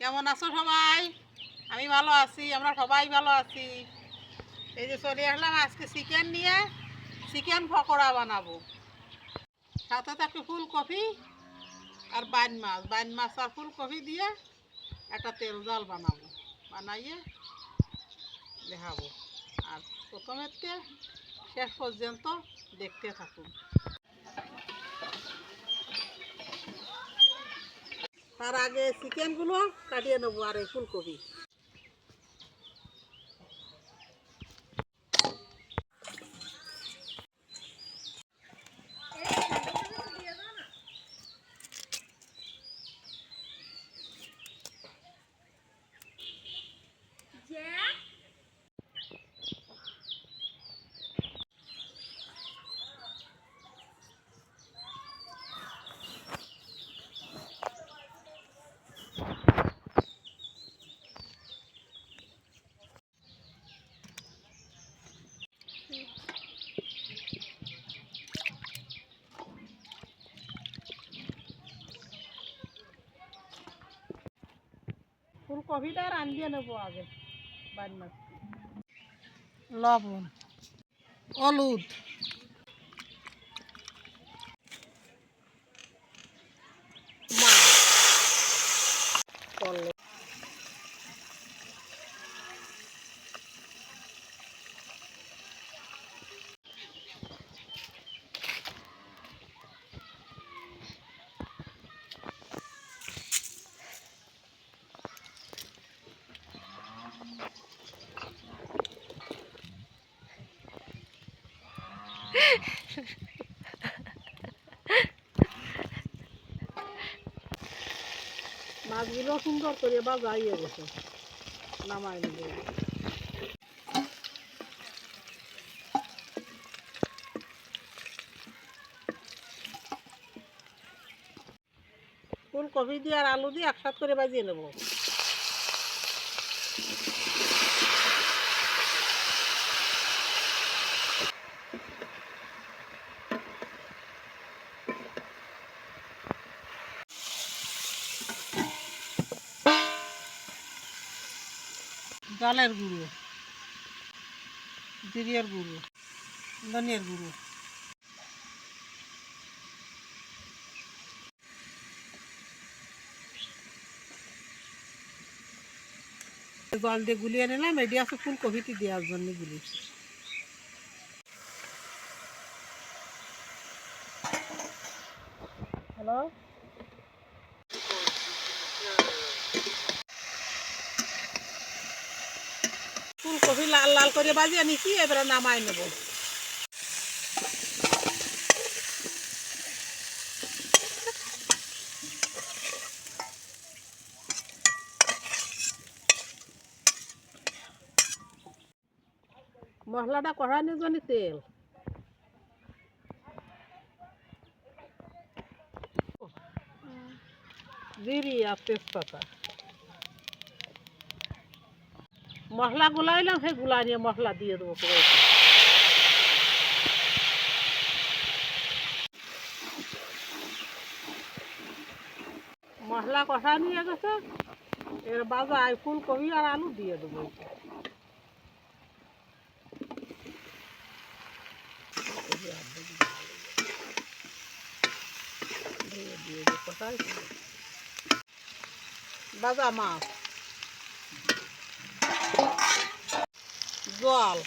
কেমন আছো সবাই? আমি ভালো আছি, আমরা সবাই ভালো আছি। এই যে চলে আসলাম আজকে চিকেন নিয়ে, চিকেন পকোড়া বানাবো। সাথে থাকে ফুলকপি আর বাইন মাছ। বাইন মাছ আর ফুলকপি দিয়ে একটা তেল জাল বানাবো, বানাইয়ে দেখাবো। আর প্রথমেতে শেষ পর্যন্ত দেখতে থাকুন। তার আগে চিকেনগুলো কাটিয়ে নেব আর এই ফুলকপি। ফুলকপিটা রান্ধিয়ে নেব আগে বাড়ি লবণ হলুদ মাছ করলে মাছগুলো সুন্দর করে বাজাইয়ে গেছে নামাই নেবে। ফুলকপি দিয়ে আর আলু দিয়ে একসাথ করে বাজিয়ে নেব। জলের গুঁড়ো জিরিয়ার গুঁড়ো, ধনিয়ার গুঁড়ো। জল দিয়ে গুলিয়ে নিলাম, এটি আছে ফুলকপিটি দেওয়ার জন্য গুলিয়েছি হ্যালো ফুলকপি লাল করে বাজিয়ে নিচ্ছি এবারে নামাই নেব? মশলাটা কষানোর জন্য তেল। জিরি তেজপাতা। মশলা গুলাইলাম, সেই গুলা নিয়ে মশলা দিয়ে দেবো মশলা কষা নিয়ে গেছে, এর বাজায় ফুলকপি আর আলু দিয়ে দেবো বাজা মাছ। জল।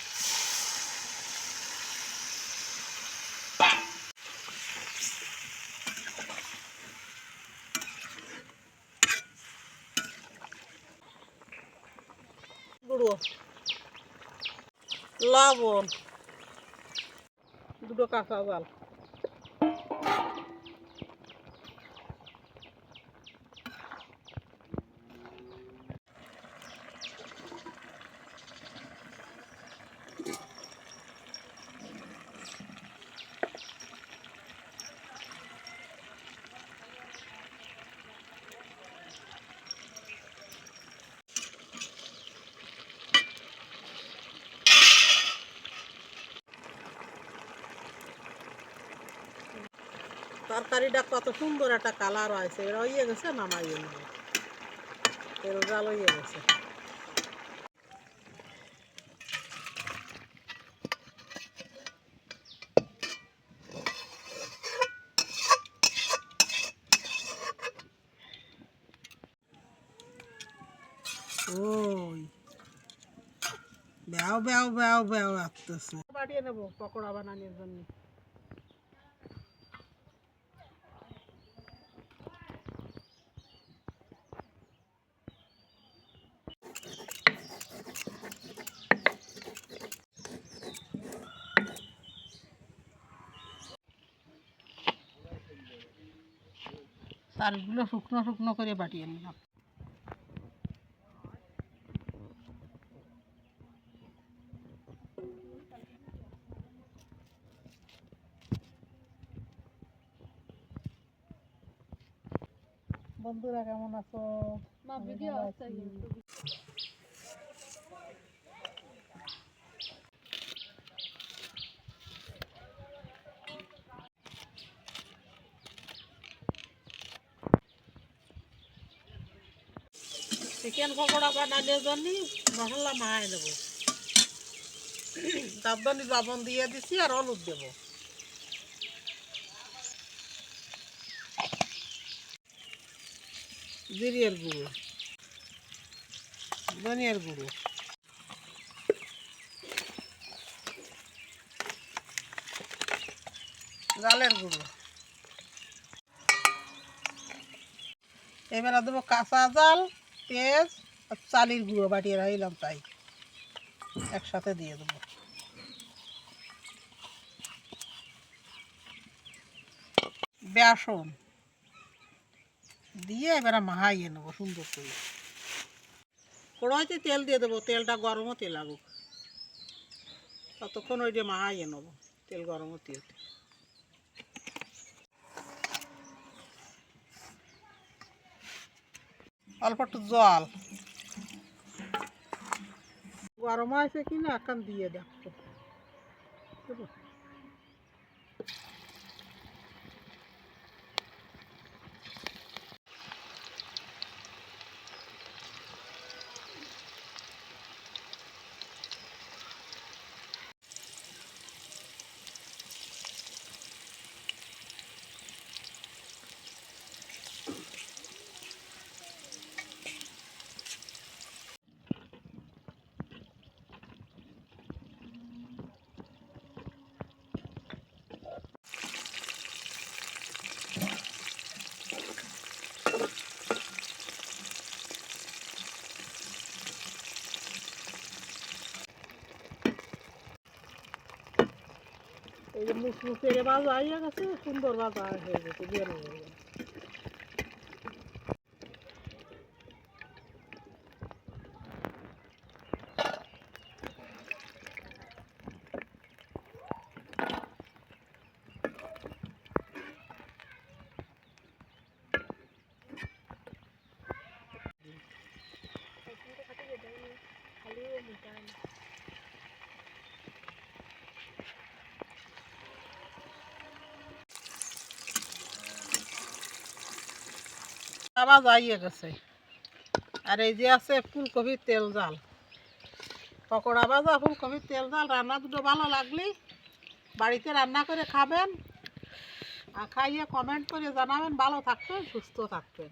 গুঁড়ো। লবণ। দুটো কাঁচা জাল। তরকারিটা কত সুন্দর একটা কালার হয়েছে রয়ে গেছে নামাইয়ে নেব তেল জাল হয়ে গেছে ওই ব্যাও ব্যাও ব্যাও ব্যাও আসতেছে বাড়িয়ে নেব পকোড়া বানানোর জন্য তারগুলো শুকনো শুকনো করে বাটিয়ে নিলাম। বন্ধুরা কেমন আছো? চিকেন পকোড়া বানানোর জন্য মশলা মাহাই দেবো। তার জন্য লবণ দিয়ে দিছি আর হলুদ দেবো। জিরিয়ার গুঁড়ো, ধনিয়ার গুঁড়ো। জালের গুঁড়ো। এবারে দেবো কাঁচা জাল পেঁয়াজ আর চালির গুঁড়ো বাটিয়ে রাখলাম তাই। একসাথে দিয়ে দেবো। বেসন দিয়ে এবারে মাহাইয়ে নেব সুন্দর করে। কড়াইতে তেল দিয়ে দেবো, তেলটা গরম হতে লাগুক। ততক্ষণ ওই যে মাহাইয়ে নেব, তেল গরম হতে হতে অল্প একটু জল। গরম হয়েছে কি না এখন দিয়ে দেখো। দেবো? বাজার যে মুসমুসে বাজা হয়ে গেছে সুন্দর বাজার হয়ে গেছে বের হয়ে গেছে আবার যাইয়ে গেছে। আর এই যে আছে ফুলকপির তেল জাল। পকোড়া ভাজা, ফুলকপির তেল জাল, রান্না দুটো ভালো লাগলি? বাড়িতে রান্না করে খাবেন? আর খাইয়ে কমেন্ট করে জানাবেন। ভালো থাকবেন, সুস্থ থাকবেন।